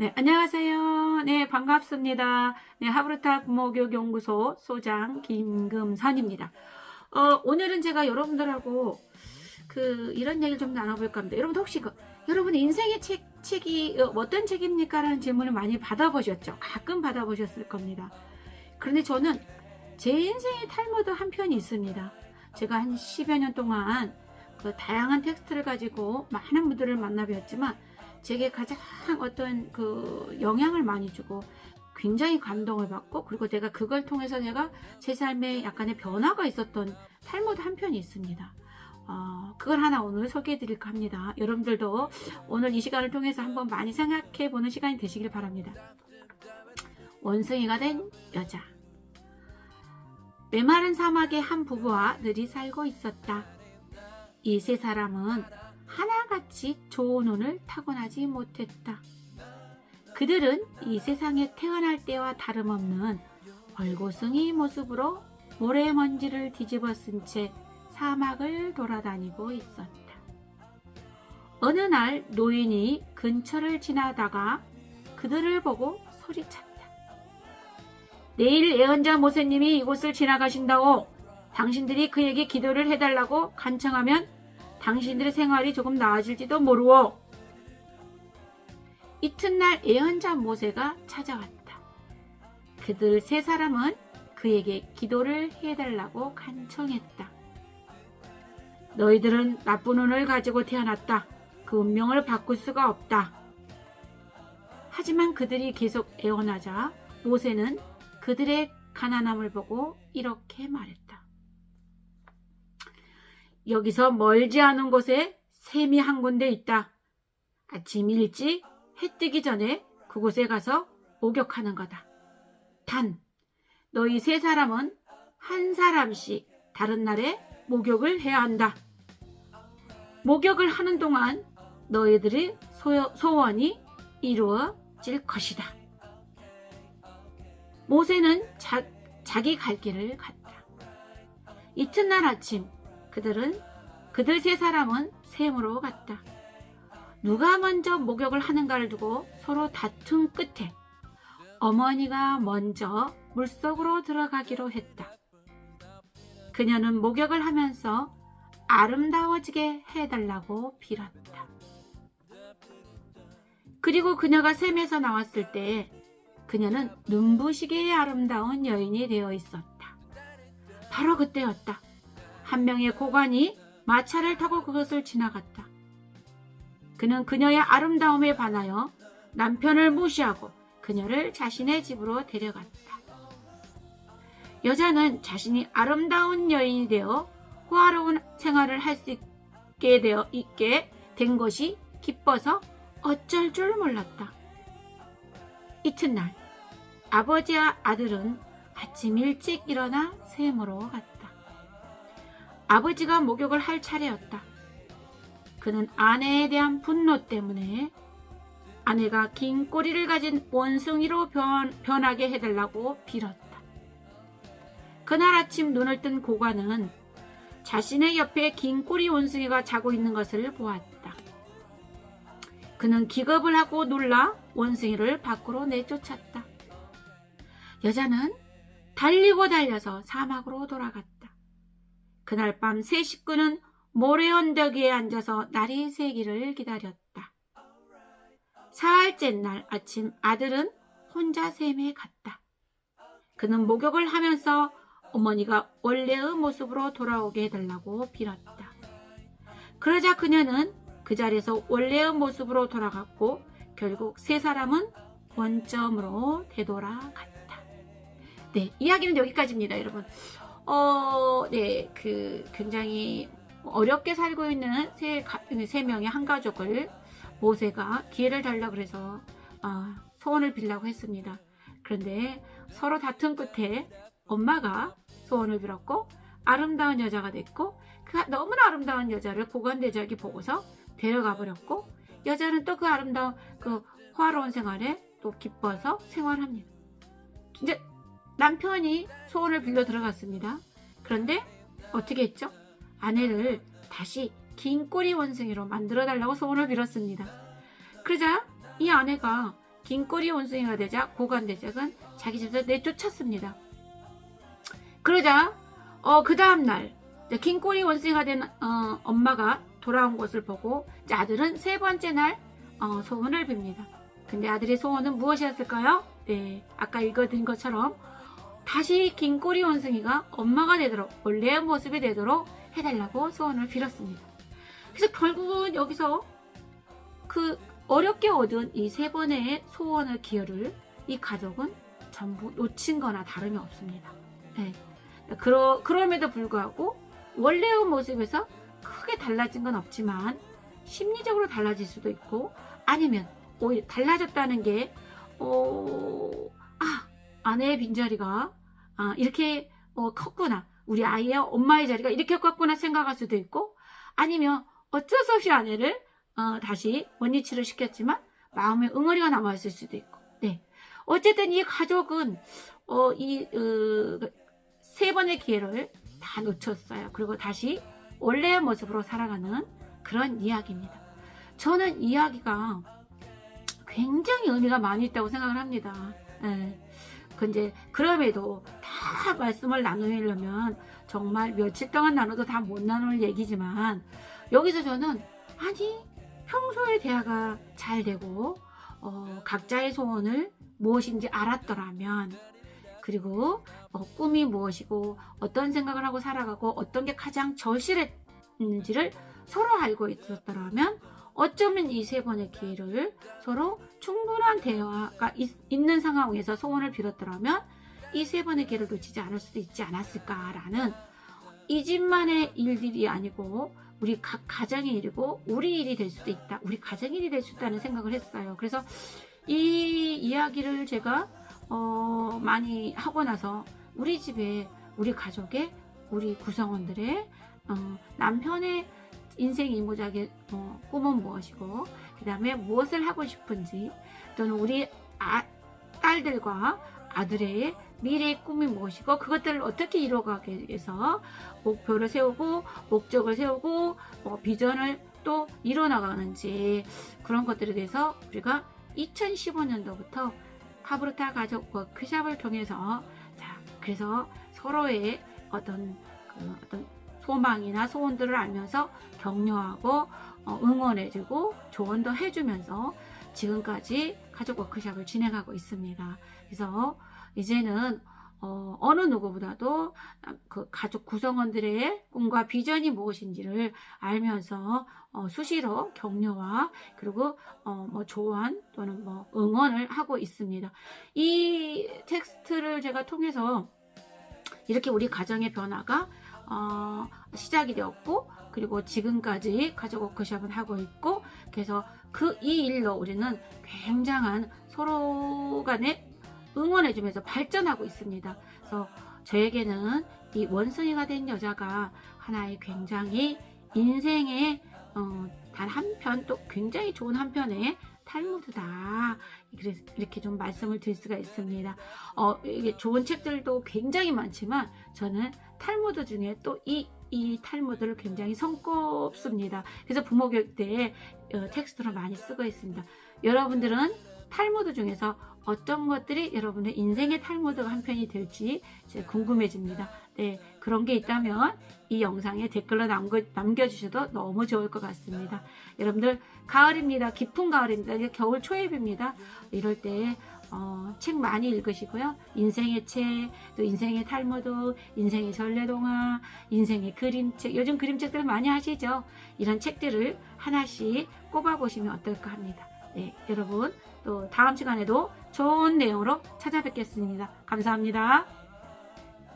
네, 안녕하세요. 네, 반갑습니다. 네, 하브르타 부모교육연구소 소장 김금선입니다. 어, 오늘은 제가 여러분들하고 그 이런 얘기를 좀 나눠볼까 합니다. 여러분 혹시 그, 여러분 인생의 책, 책이 어, 어떤 책입니까? 라는 질문을 많이 받아보셨죠? 가끔 받아보셨을 겁니다. 그런데 저는 제 인생의 탈무드 한 편이 있습니다. 제가 한 10여 년 동안 그 다양한 텍스트를 가지고 많은 분들을 만나 뵀지만 제게 가장 어떤 그 영향을 많이 주고 굉장히 감동을 받고 그리고 내가 그걸 통해서 내가 제 삶에 약간의 변화가 있었던 탈모드 한 편이 있습니다. 어, 그걸 하나 오늘 소개해 드릴까 합니다. 여러분들도 오늘 이 시간을 통해서 한번 많이 생각해 보는 시간이 되시길 바랍니다. 원숭이가 된 여자. 메마른 사막에 한 부부와 늘이 살고 있었다. 이 세 사람은 하나같이 좋은 운을 타고나지 못했다. 그들은 이 세상에 태어날 때와 다름없는 벌고승이 모습으로 모래먼지를 뒤집어 쓴 채 사막을 돌아다니고 있었다. 어느 날 노인이 근처를 지나다가 그들을 보고 소리쳤다. 내일 예언자 모세님이 이곳을 지나가신다고 당신들이 그에게 기도를 해달라고 간청하면 당신들의 생활이 조금 나아질지도 모르오. 이튿날 예언자 모세가 찾아왔다. 그들 세 사람은 그에게 기도를 해달라고 간청했다. 너희들은 나쁜 운을 가지고 태어났다. 그 운명을 바꿀 수가 없다. 하지만 그들이 계속 애원하자 모세는 그들의 가난함을 보고 이렇게 말했다. 여기서 멀지 않은 곳에 샘이 한 군데 있다. 아침 일찍 해 뜨기 전에 그곳에 가서 목욕하는 거다. 단, 너희 세 사람은 한 사람씩 다른 날에 목욕을 해야 한다. 목욕을 하는 동안 너희들의 소, 소원이 이루어질 것이다. 모세는 자, 자기 갈 길을 갔다. 이튿날 아침 그들은 그들 세 사람은 샘으로 갔다. 누가 먼저 목욕을 하는가를 두고 서로 다툰 끝에 어머니가 먼저 물속으로 들어가기로 했다. 그녀는 목욕을 하면서 아름다워지게 해달라고 빌었다. 그리고 그녀가 샘에서 나왔을 때 그녀는 눈부시게 아름다운 여인이 되어 있었다. 바로 그때였다. 한 명의 고관이 마차를 타고 그것을 지나갔다. 그는 그녀의 아름다움에 반하여 남편을 무시하고 그녀를 자신의 집으로 데려갔다. 여자는 자신이 아름다운 여인이 되어 호화로운 생활을 할 수 있게 되어 있게 된 것이 기뻐서 어쩔 줄 몰랐다. 이튿날 아버지와 아들은 아침 일찍 일어나 샘으로 갔다. 아버지가 목욕을 할 차례였다. 그는 아내에 대한 분노 때문에 아내가 긴 꼬리를 가진 원숭이로 변, 변하게 해달라고 빌었다. 그날 아침 눈을 뜬 고관은 자신의 옆에 긴 꼬리 원숭이가 자고 있는 것을 보았다. 그는 기겁을 하고 놀라 원숭이를 밖으로 내쫓았다. 여자는 달리고 달려서 사막으로 돌아갔다. 그날 밤 세 식구는 모래 언덕 위에 앉아서 날이 새기를 기다렸다. 사흘째 날 아침 아들은 혼자 샘에 갔다. 그는 목욕을 하면서 어머니가 원래의 모습으로 돌아오게 해달라고 빌었다. 그러자 그녀는 그 자리에서 원래의 모습으로 돌아갔고 결국 세 사람은 원점으로 되돌아갔다. 네, 이야기는 여기까지입니다, 여러분. 어, 네, 그 굉장히 어렵게 살고 있는 세, 세 명의 한 가족을 모세가 기회를 달라 그래서 어, 소원을 빌라고 했습니다. 그런데 서로 다툰 끝에 엄마가 소원을 빌었고 아름다운 여자가 됐고 그 너무나 아름다운 여자를 고관대적이 보고서 데려가 버렸고 여자는 또 그 아름다운 그 화로운 생활에 또 기뻐서 생활합니다. 이제 남편이 소원을 빌려 들어갔습니다. 그런데 어떻게 했죠? 아내를 다시 긴 꼬리 원숭이로 만들어 달라고 소원을 빌었습니다. 그러자 이 아내가 긴 꼬리 원숭이가 되자 고관대장은 자기 집에서 내쫓았습니다. 그러자 어, 그 다음날 긴 꼬리 원숭이가 된 어, 엄마가 돌아온 것을 보고 아들은 세 번째 날 어, 소원을 빕니다. 근데 아들의 소원은 무엇이었을까요? 네, 아까 읽어드린 것처럼 다시 긴 꼬리 원숭이가 엄마가 되도록 원래의 모습이 되도록 해달라고 소원을 빌었습니다. 그래서 결국은 여기서 그 어렵게 얻은 이 세 번의 소원의 기여를 이 가족은 전부 놓친 거나 다름이 없습니다. 네. 그러, 그럼에도 불구하고 원래의 모습에서 크게 달라진 건 없지만 심리적으로 달라질 수도 있고 아니면 오히려 달라졌다는 게 어, 아, 아내의 빈자리가 아, 이렇게 어, 컸구나. 우리 아이의 엄마의 자리가 이렇게 컸구나 생각할 수도 있고 아니면 어쩔 수 없이 아내를 어, 다시 원위치를 시켰지만 마음에 응어리가 남아있을 수도 있고 네. 어쨌든 이 가족은 어, 이, 어, 세 번의 기회를 다 놓쳤어요. 그리고 다시 원래의 모습으로 살아가는 그런 이야기입니다. 저는 이 이야기가 굉장히 의미가 많이 있다고 생각을 합니다. 예. 근데 그럼에도 다 말씀을 나누려면 정말 며칠 동안 나눠도 다 못 나눌 얘기지만 여기서 저는 아니 평소에 대화가 잘 되고 어, 각자의 소원을 무엇인지 알았더라면 그리고 어, 꿈이 무엇이고 어떤 생각을 하고 살아가고 어떤 게 가장 절실했는지를 서로 알고 있었더라면 어쩌면 이 세 번의 기회를 서로 충분한 대화가 있, 는 상황에서 소원을 빌었더라면 이 세 번의 기회를 놓치지 않을 수도 있지 않았을까라는 이 집만의 일들이 아니고 우리 각 가정의 일이고 우리 일이 될 수도 있다. 우리 가정 일이 될 수 있다는 생각을 했어요. 그래서 이 이야기를 제가 어, 많이 하고 나서 우리 집에 우리 가족의 우리 구성원들의 어, 남편의 인생 이모작의 어, 꿈은 무엇이고 그 다음에 무엇을 하고 싶은지 또는 우리 아, 딸들과 아들의 미래의 꿈이 무엇이고 그것들을 어떻게 이루어가기 위해서 목표를 세우고 목적을 세우고 뭐 비전을 또 이뤄나가는지 그런 것들에 대해서 우리가 2015년도부터 카브르타 가족 워크샵을 통해서 자 그래서 서로의 어떤 그 어떤 소망이나 소원들을 알면서 격려하고 어, 응원해주고 조언도 해주면서 지금까지 가족 워크샵을 진행하고 있습니다. 그래서 이제는 어, 어느 누구보다도 그 가족 구성원들의 꿈과 비전이 무엇인지를 알면서 어, 수시로 격려와 그리고 어, 뭐 조언 또는 뭐 응원을 하고 있습니다. 이 텍스트를 제가 통해서 이렇게 우리 가정의 변화가 어, 시작이 되었고 그리고 지금까지 가족 워크숍을 하고 있고 그래서 그 이 일로 우리는 굉장한 서로 간의 응원해주면서 발전하고 있습니다. 그래서 저에게는 이 원숭이가 된 여자가 하나의 굉장히 인생의 어, 단 한편 또 굉장히 좋은 한편의 탈무드다. 이렇게 좀 말씀을 드릴 수가 있습니다. 어, 이게 좋은 책들도 굉장히 많지만 저는 탈무드 중에 또이 이 탈무드를 굉장히 손꼽습니다. 그래서 부모 교육 때 어, 텍스트로 많이 쓰고 있습니다. 여러분들은 탈무드 중에서 어떤 것들이 여러분의 인생의 탈무드가 한 편이 될지 궁금해집니다. 네, 그런 게 있다면 이 영상에 댓글로 남겨, 남겨주셔도 너무 좋을 것 같습니다. 여러분들 가을입니다. 깊은 가을입니다. 겨울 초입입니다. 이럴 때 어, 책 많이 읽으시고요. 인생의 책, 또 인생의 탈무드, 인생의 전래동화, 인생의 그림책, 요즘 그림책들 많이 하시죠? 이런 책들을 하나씩 꼽아보시면 어떨까 합니다. 네, 여러분 또 다음 시간에도 좋은 내용으로 찾아뵙겠습니다. 감사합니다.